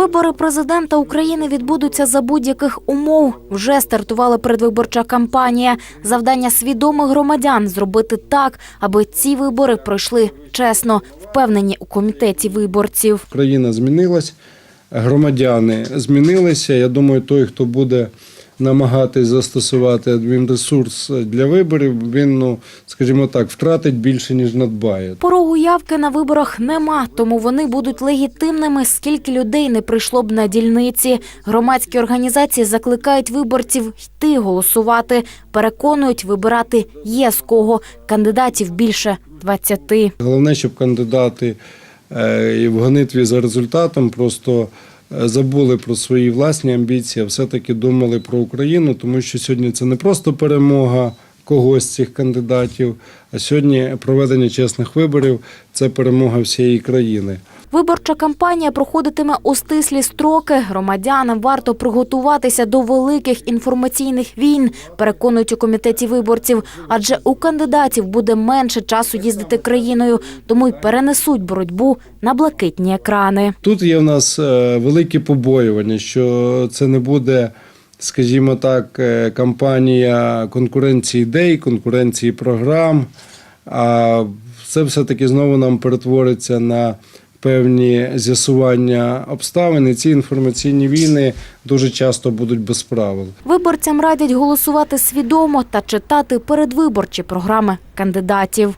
Вибори президента України відбудуться за будь-яких умов. Вже стартувала передвиборча кампанія. Завдання свідомих громадян зробити так, аби ці вибори пройшли чесно, впевнені у комітеті виборців. Країна змінилась, громадяни змінилися. Я думаю, той, хто буде намагатись застосувати адмінресурс для виборів, він, ну скажімо так, втратить більше ніж надбає. Порогу явки на виборах нема, тому вони будуть легітимними, скільки людей не прийшло б на дільниці. Громадські організації закликають виборців йти голосувати, переконують, вибирати є з кого. Кандидатів більше 20. Головне, щоб кандидати е, і в гонитві за результатом просто забули про свої власні амбіції, а все-таки думали про Україну, тому що сьогодні це не просто перемога когось з цих кандидатів, а сьогодні проведення чесних виборів це перемога всієї країни. Виборча кампанія проходитиме у стислі строки. Громадянам варто приготуватися до великих інформаційних війн, переконують у комітеті виборців. Адже у кандидатів буде менше часу їздити країною, тому й перенесуть боротьбу на блакитні екрани. Тут є в нас е, великі побоювання, що це не буде, скажімо так, е, кампанія конкуренції ідей, конкуренції програм. А це все-таки знову нам перетвориться на певні з'ясування обставин. І ці інформаційні війни дуже часто будуть без правил. Виборцям радять голосувати свідомо та читати передвиборчі програми кандидатів.